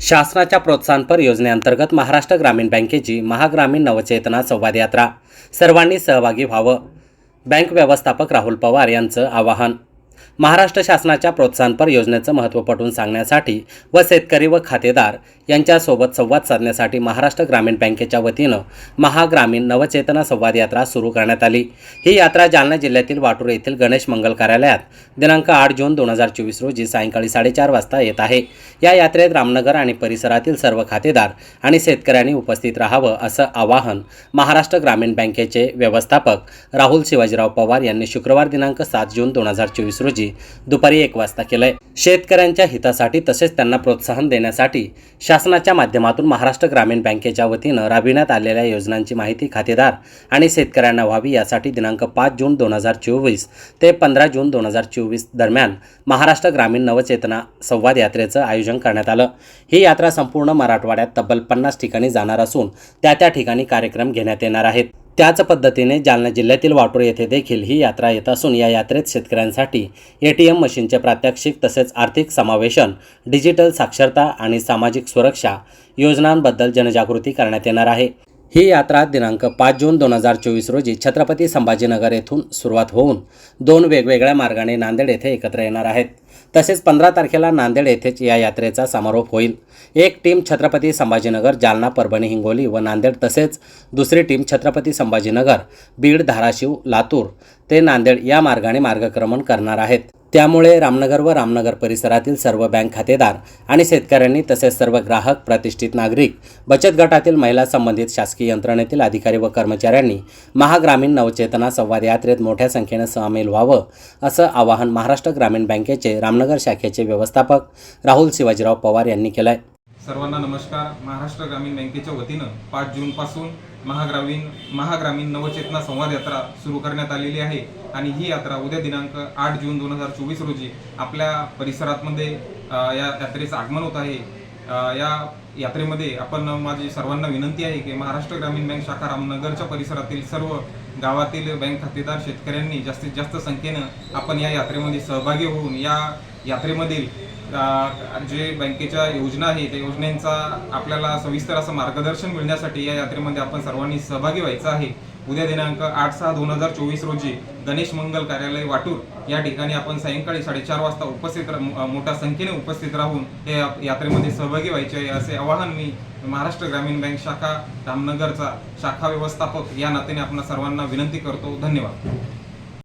शासनाच्या प्रोत्साहनपर योजनेअंतर्गत महाराष्ट्र ग्रामीण बँकेची महाग्रामीण नवचेतना संवाद यात्रा. सर्वांनी सहभागी व्हावं. बँक व्यवस्थापक राहुल पवार यांचं आवाहन. महाराष्ट्र शासनाच्या प्रोत्साहनपर योजनेचं महत्त्व पटवून सांगण्यासाठी व शेतकरी व खातेदार यांच्यासोबत संवाद साधण्यासाठी महाराष्ट्र ग्रामीण बँकेच्या वतीनं महाग्रामीण नवचेतना संवाद यात्रा सुरू करण्यात आली. ही यात्रा जालना जिल्ह्यातील वाटूर येथील गणेश मंगल कार्यालयात दिनांक आठ जून दोन हजार चोवीस रोजी सायंकाळी साडेचार वाजता येत आहे. या यात्रेत रामनगर आणि परिसरातील सर्व खातेदार आणि शेतकऱ्यांनी उपस्थित राहावं असं आवाहन महाराष्ट्र ग्रामीण बँकेचे व्यवस्थापक राहुल शिवाजीराव पवार यांनी शुक्रवार दिनांक सात जून दोन हजार चोवीस रोजी दुपारी एक वाजता केलंय. शेतकऱ्यांच्या हितासाठी तसेच त्यांना प्रोत्साहन देण्यासाठी शासनाच्या माध्यमातून महाराष्ट्र ग्रामीण बँकेच्या वतीनं राबविण्यात आलेल्या योजनांची माहिती खातेदार आणि शेतकऱ्यांना व्हावी यासाठी दिनांक पाच जून दोन हजार चोवीस ते पंधरा जून दोन हजार चोवीस दरम्यान महाराष्ट्र ग्रामीण नवचेतना संवाद यात्रेचं आयोजन करण्यात आलं. ही यात्रा संपूर्ण मराठवाड्यात तब्बल पन्नास ठिकाणी जाणार असून त्या त्या ठिकाणी कार्यक्रम घेण्यात येणार आहेत. त्याच पद्धतीने जालना जिल्ह्यातील वाटूर येथे देखील ही यात्रा येत असून या यात्रेत शेतकऱ्यांसाठी ए टी एम मशीनचे प्रात्यक्षिक तसेच आर्थिक समावेशन डिजिटल साक्षरता आणि सामाजिक सुरक्षा योजनांबद्दल जनजागृती करण्यात येणार आहे. ही यात्रा दिनांक पाच जून दोन हजार चोवीस रोजी छत्रपती संभाजीनगर येथून सुरुवात होऊन दोन वेगवेगळ्या मार्गाने नांदेड येथे एकत्र येणार आहेत. तसेच पंधरा तारखेला नांदेड येथेच या यात्रेचा समारोप होईल. एक टीम छत्रपती संभाजीनगर जालना परभणी हिंगोली व नांदेड तसेच दुसरी टीम छत्रपती संभाजीनगर बीड धाराशिव लातूर ते नांदेड या मार्गाने मार्गक्रमण करणार आहेत. त्यामुळे रामनगर व रामनगर परिसरातील सर्व बँक खातेदार आणि शेतकऱ्यांनी तसेच सर्व ग्राहक प्रतिष्ठित नागरिक बचत गटातील महिला संबंधित शासकीय यंत्रणेतील अधिकारी व कर्मचाऱ्यांनी महाग्रामीण नवचेतना संवाद यात्रेत मोठ्या संख्येनं सामील व्हावं असं आवाहन महाराष्ट्र ग्रामीण बँकेचे रामनगर शाखेचे व्यवस्थापक राहुल शिवाजीराव पवार यांनी केलं आहे सर्वांना नमस्कार. महाराष्ट्र ग्रामीण बँकेच्या वतीनं पाच जूनपासून महाग्रामीण महाग्रामीण नवचेतना संवाद यात्रा सुरू करण्यात आलेली आहे. आणि ही यात्रा उद्या दिनांक आठ जून दोन हजार चोवीस रोजी आपल्या परिसरातमध्ये या यात्रेचं आगमन होत आहे. या यात्रेमध्ये आपण माझी सर्वांना विनंती आहे की महाराष्ट्र ग्रामीण बँक शाखा रामनगरच्या परिसरातील सर्व गावातील बँक खातेदार शेतकऱ्यांनी जास्तीत जास्त संख्येनं आपण या यात्रेमध्ये सहभागी होऊन या यात्रेमधील जे बँकेच्या योजना आहे त्या योजनेचा आपल्याला सविस्तर असं मार्गदर्शन मिळण्यासाठी या यात्रेमध्ये आपण सर्वांनी सहभागी व्हायचं आहे. उद्या दिनांक आठ सहा दोन हजार चोवीस रोजी गणेश मंगल कार्यालय वाटूर या ठिकाणी आपण सायंकाळी साडेचार वाजता उपस्थित मोठ्या संख्येने उपस्थित राहून हे या- यात्रेमध्ये सहभागी व्हायचे आहे. असे आवाहन मी महाराष्ट्र ग्रामीण बँक शाखा रामनगरचा शाखा व्यवस्थापक या नात्याने आपण सर्वांना विनंती करतो. धन्यवाद.